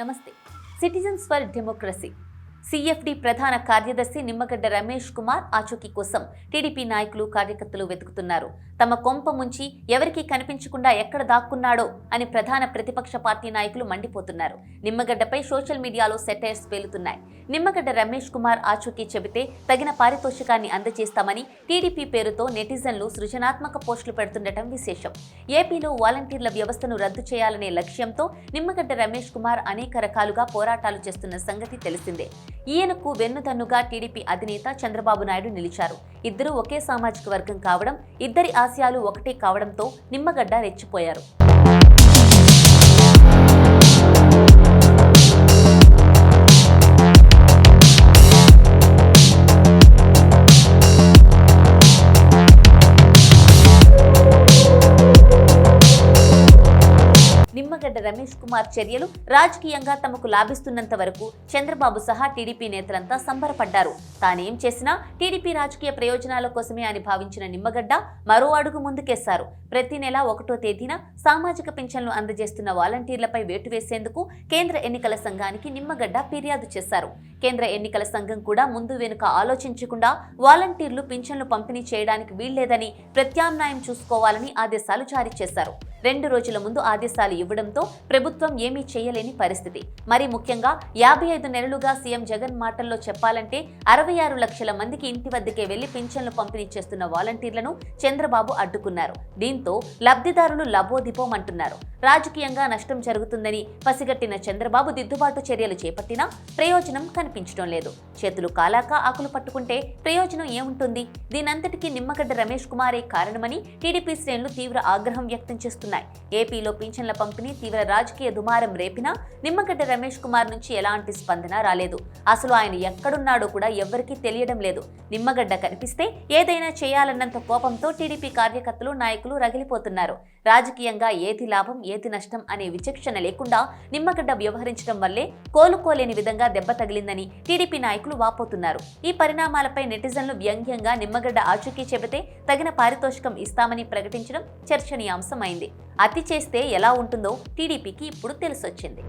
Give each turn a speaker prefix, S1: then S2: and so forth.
S1: నమస్తే. Citizens for democracy. CFD ప్రధాన కార్యదర్శి నిమ్మగడ్డ రమేష్ కుమార్ ఆచూకీ కోసం టీడీపీ నాయకులు కార్యకర్తలు వెతుకుతున్నారు. తమ కొంప ముంచి ఎవరికీ కనిపించకుండా ఎక్కడ దాక్కున్నాడో అని ప్రధాన ప్రతిపక్ష పార్టీ నాయకులు మండిపోతున్నారు. నిమ్మగడ్డపై సోషల్ మీడియాలో సెటైర్స్ పేలుతున్నాయి. నిమ్మగడ్డ రమేష్ కుమార్ ఆచూకీ చెబితే తగిన పారితోషికాన్ని అందజేస్తామని టీడీపీ పేరుతో నెటిజన్లు సృజనాత్మక పోస్టులు పెడుతుండటం విశేషం. ఏపీలో వాలంటీర్ల వ్యవస్థను రద్దు చేయాలనే లక్ష్యంతో నిమ్మగడ్డ రమేష్ కుమార్ అనేక రకాలుగా పోరాటాలు చేస్తున్న సంగతి తెలిసిందే. ఈయనకు వెన్నుదన్నుగా టీడీపీ అధినేత చంద్రబాబు నాయుడు నిలిచారు. ఇద్దరూ ఒకే సామాజిక వర్గం కావడం ఇద్దరి ఆశయాలు ఒకటే కావడంతో నిమ్మగడ్డ రెచ్చిపోయారు. రమేష్ కుమార్ చర్యలు రాజకీయంగా తమకు లాభిస్తున్నంత వరకు చంద్రబాబు సహా టీడీపీ నేతలంతా సంబరపడ్డారు. తానేం చేసినా టీడీపీ రాజకీయ ప్రయోజనాల కోసమే అని భావించిన నిమ్మగడ్డ మరో అడుగు ముందుకేశారు. ప్రతి నెల ఒకటో తేదీన సామాజిక పింఛన్లు అందజేస్తున్న వాలంటీర్లపై వేటు వేసేందుకు కేంద్ర ఎన్నికల సంఘానికి నిమ్మగడ్డ ఫిర్యాదు చేశారు. కేంద్ర ఎన్నికల సంఘం కూడా ముందు వెనుక ఆలోచించకుండా వాలంటీర్లు పింఛన్లు పంపిణీ చేయడానికి వీల్లేదని ప్రత్యామ్నాయం చూసుకోవాలని ఆదేశాలు జారీ చేశారు. రెండు రోజుల ముందు ఆదేశాలు ఇవ్వడంతో ప్రభుత్వం ఏమీ చేయలేని పరిస్థితి. మరి ముఖ్యంగా యాభై ఐదు నెలలుగా సీఎం జగన్ మాటల్లో చెప్పాలంటే అరవై ఆరు లక్షల మందికి ఇంటి వద్దకే వెళ్ళి పింఛన్లు పంపిణీ చేస్తున్న వాలంటీర్లను చంద్రబాబు అడ్డుకున్నారు. దీంతో లబ్ధిదారులు లబోదిపోమంటున్నారు. రాజకీయంగా నష్టం జరుగుతుందని పసిగట్టిన చంద్రబాబు దిద్దుబాటు చర్యలు చేపట్టినా ప్రయోజనం కనిపించడం లేదు. చేతులు కాలాక ఆకులు పట్టుకుంటే ప్రయోజనం ఏముంటుంది? దీనంతటికీ నిమ్మగడ్డ రమేష్ కుమారే కారణమని టీడీపీ శ్రేణులు తీవ్ర ఆగ్రహం వ్యక్తం చేస్తున్నారు చేస్తున్నాయి ఏపీలో పింఛన్ల పంపిణీ తీవ్ర రాజకీయ దుమారం రేపినా నిమ్మగడ్డ రమేష్ కుమార్ నుంచి ఎలాంటి స్పందన రాలేదు. అసలు ఆయన ఎక్కడున్నాడో కూడా ఎవ్వరికీ తెలియడం లేదు. నిమ్మగడ్డ కనిపిస్తే ఏదైనా చేయాలన్నంత కోపంతో టీడీపీ కార్యకర్తలు నాయకులు రగిలిపోతున్నారు. రాజకీయంగా ఏది లాభం ఏది నష్టం అనే విచక్షణ లేకుండా నిమ్మగడ్డ వ్యవహరించడం వల్లే కోలుకోలేని విధంగా దెబ్బ తగిలిందని టీడీపీ నాయకులు వాపోతున్నారు. ఈ పరిణామాలపై నెటిజన్లు వ్యంగ్యంగా నిమ్మగడ్డ ఆచూకీ చెబితే తగిన పారితోషికం ఇస్తామని ప్రకటించడం చర్చనీయాంశమైంది. అతి చేస్తే ఎలా ఉంటుందో టీడీపీకి ఇప్పుడు తెలిసొచ్చింది.